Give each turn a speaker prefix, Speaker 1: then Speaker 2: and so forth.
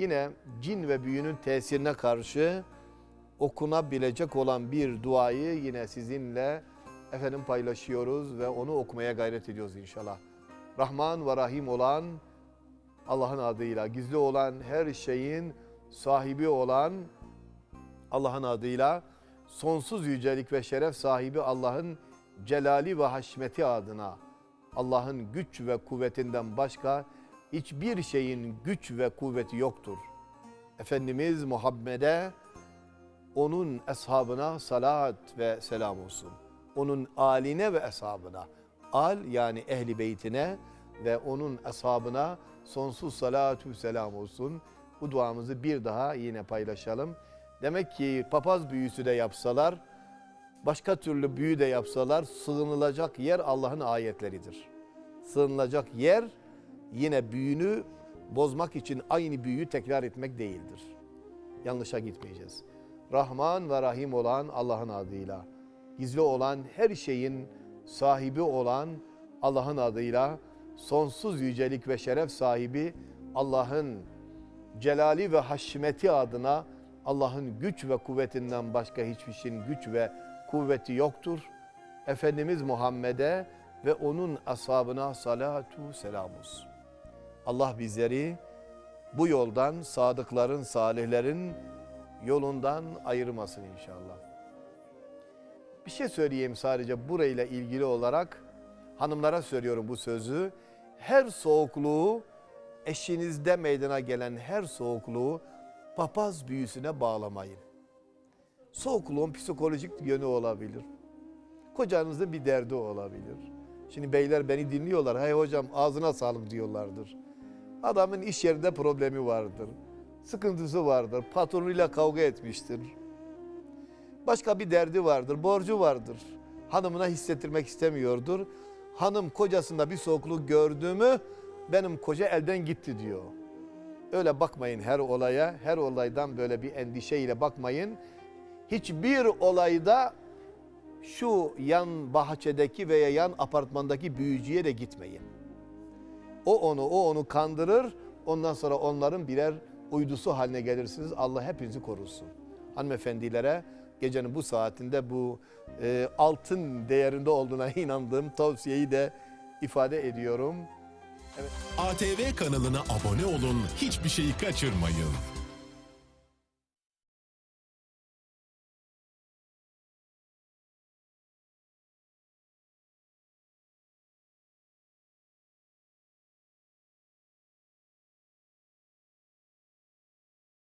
Speaker 1: yine cin ve büyünün tesirine karşı okunabilecek olan bir duayı yine sizinle efendim paylaşıyoruz ve onu okumaya gayret ediyoruz inşallah. Rahman ve Rahim olan Allah'ın adıyla gizli olan her şeyin sahibi olan Allah'ın adıyla sonsuz yücelik ve şeref sahibi Allah'ın celali ve haşmeti adına Allah'ın güç ve kuvvetinden başka hiçbir şeyin güç ve kuvveti yoktur. Efendimiz Muhammed'e onun eshabına salat ve selam olsun. Onun aline ve eshabına. Al yani ehli beytine ve onun eshabına sonsuz salatü selam olsun. Bu duamızı bir daha yine paylaşalım. Demek ki papaz büyüsü de yapsalar, başka türlü büyü de yapsalar sığınılacak yer Allah'ın ayetleridir. Sığınılacak yer yine büyünü bozmak için aynı büyüyü tekrar etmek değildir. Yanlışa gitmeyeceğiz. Rahman ve Rahim olan Allah'ın adıyla, gizli olan her şeyin sahibi olan Allah'ın adıyla, sonsuz yücelik ve şeref sahibi Allah'ın celali ve haşmeti adına Allah'ın güç ve kuvvetinden başka hiçbir şeyin güç ve kuvveti yoktur. Efendimiz Muhammed'e ve onun ashabına salatu selam olsun. Allah bizleri bu yoldan sadıkların, salihlerin yolundan ayırmasın inşallah. Bir şey söyleyeyim sadece burayla ilgili olarak hanımlara söylüyorum bu sözü. Her soğukluğu eşinizde meydana gelen her soğukluğu papaz büyüsüne bağlamayın. Soğukluğun psikolojik yönü olabilir. Kocanızın bir derdi olabilir. Şimdi beyler beni dinliyorlar. Hey hocam ağzına sağlık diyorlardır. Adamın iş yerinde problemi vardır. Sıkıntısı vardır. Patronuyla kavga etmiştir. Başka bir derdi vardır. Borcu vardır. Hanımına hissettirmek istemiyordur. Hanım kocasında bir soğukluk gördü mü benim koca elden gitti diyor. Öyle bakmayın her olaya. Her olaydan böyle bir endişeyle bakmayın. Hiçbir olayda şu yan bahçedeki veya yan apartmandaki büyücüye de gitmeyin. O onu, o onu kandırır. Ondan sonra onların birer uydusu haline gelirsiniz. Allah hepinizi korusun. Hanımefendilere gecenin bu saatinde bu e, altın değerinde olduğuna inandığım tavsiyeyi de ifade ediyorum.
Speaker 2: ATV kanalına abone olun, hiçbir şeyi kaçırmayın.